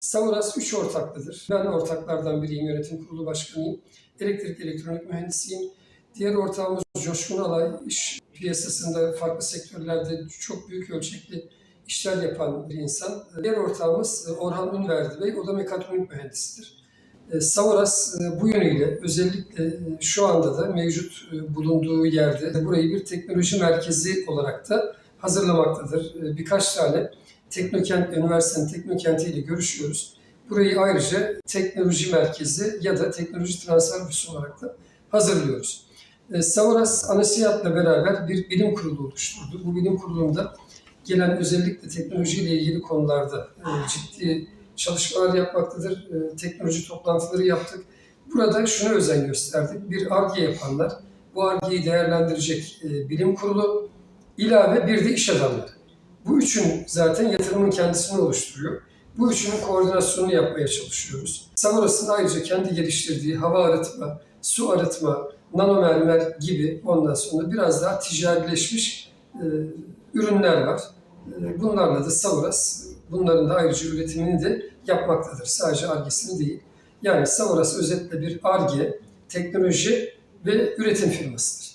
Savuras 3 ortaklıdır. Ben ortaklardan biriyim, yönetim kurulu başkanıyım. Elektrik elektronik mühendisiyim. Diğer ortağımız Coşkun Alay, iş piyasasında farklı sektörlerde çok büyük ölçekli işler yapan bir insan. Diğer ortağımız Orhan Ünverdi Bey, o da mekatronik mühendisidir. E, Savuras e, bu yönüyle özellikle e, şu anda da mevcut e, bulunduğu yerde burayı bir teknoloji merkezi olarak da hazırlamaktadır. E, Birkaç tane Teknokent, üniversitenin Teknokenti ile görüşüyoruz. Burayı ayrıca teknoloji merkezi ya da teknoloji transfer büsü olarak da hazırlıyoruz. E, Savuras Anasiyat'la beraber bir bilim kurulu oluşturdu. Bu bilim kurulunda gelen özellikle teknolojiyle ilgili konularda e, ciddi çalışmalar yapmaktadır. E, teknoloji toplantıları yaptık. Burada şuna özen gösterdik. Bir ARGE yapanlar, bu ARGE'yi değerlendirecek e, bilim kurulu, ilave bir de iş adamları. Bu üçün zaten yatırımın kendisini oluşturuyor. Bu üçünün koordinasyonunu yapmaya çalışıyoruz. Savaras'ın ayrıca kendi geliştirdiği hava arıtma, su arıtma, nanomermer gibi ondan sonra biraz daha ticarileşmiş e, ürünler var. E, bunlarla da Savaras bunların da ayrıca üretimini de yapmaktadır. Sadece argesini değil. Yani Savaras özetle bir arge, teknoloji ve üretim firmasıdır.